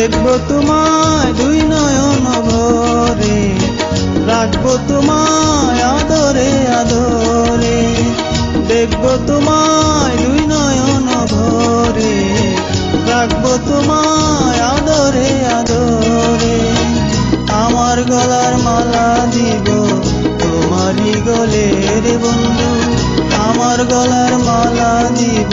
দেখব তোমায় দুই নয়ন ভরে, রাখব তোমায় আদরে আদরে। দেখব তোমায় দুই নয়ন ভরে, রাখব তোমায় আদরে আদরে। আমার গলার মালা দিব তোমারই গলে রে বন্ধু, আমার গলার মালা দিব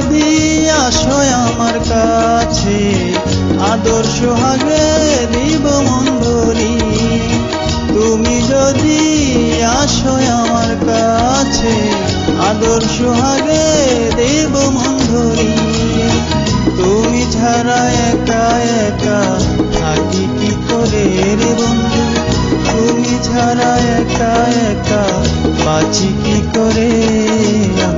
যদি আসো আমার কাছে আদর্শ হাগে দিব মন্দরি। তুমি যদি আসো আমার কাছে আদর্শ হাগে দেব মন্ধরি তুমি ছাড়া একা একা থাকি কি করে রে বন্ধু? তুমি ছাড়া একা একা বাঁচি কি করে আমি?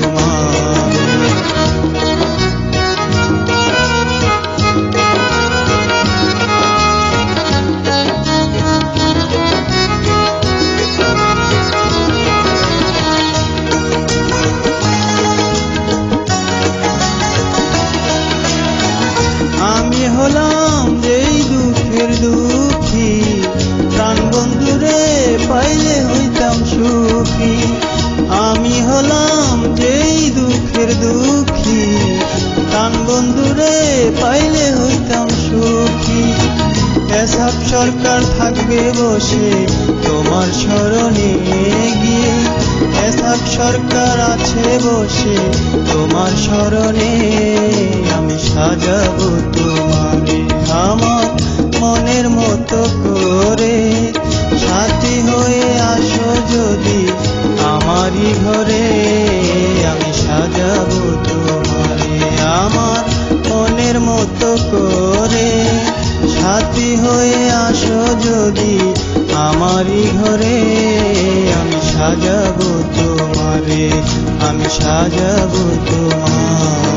বন্ধুরে পাইলে হইতাম সুখী। এসব সরকার থাকবে বসে, তোমার স্মরণে গিয়ে এসব সরকার আছে বসে, তোমার স্মরণে আমি সাজাবো তোমাকে। আমার মনের মতো সাথী হয়ে আসো যদি আমারই ঘরে আমি সাজাবো তোমারে আমি সাজাবো তোমারে।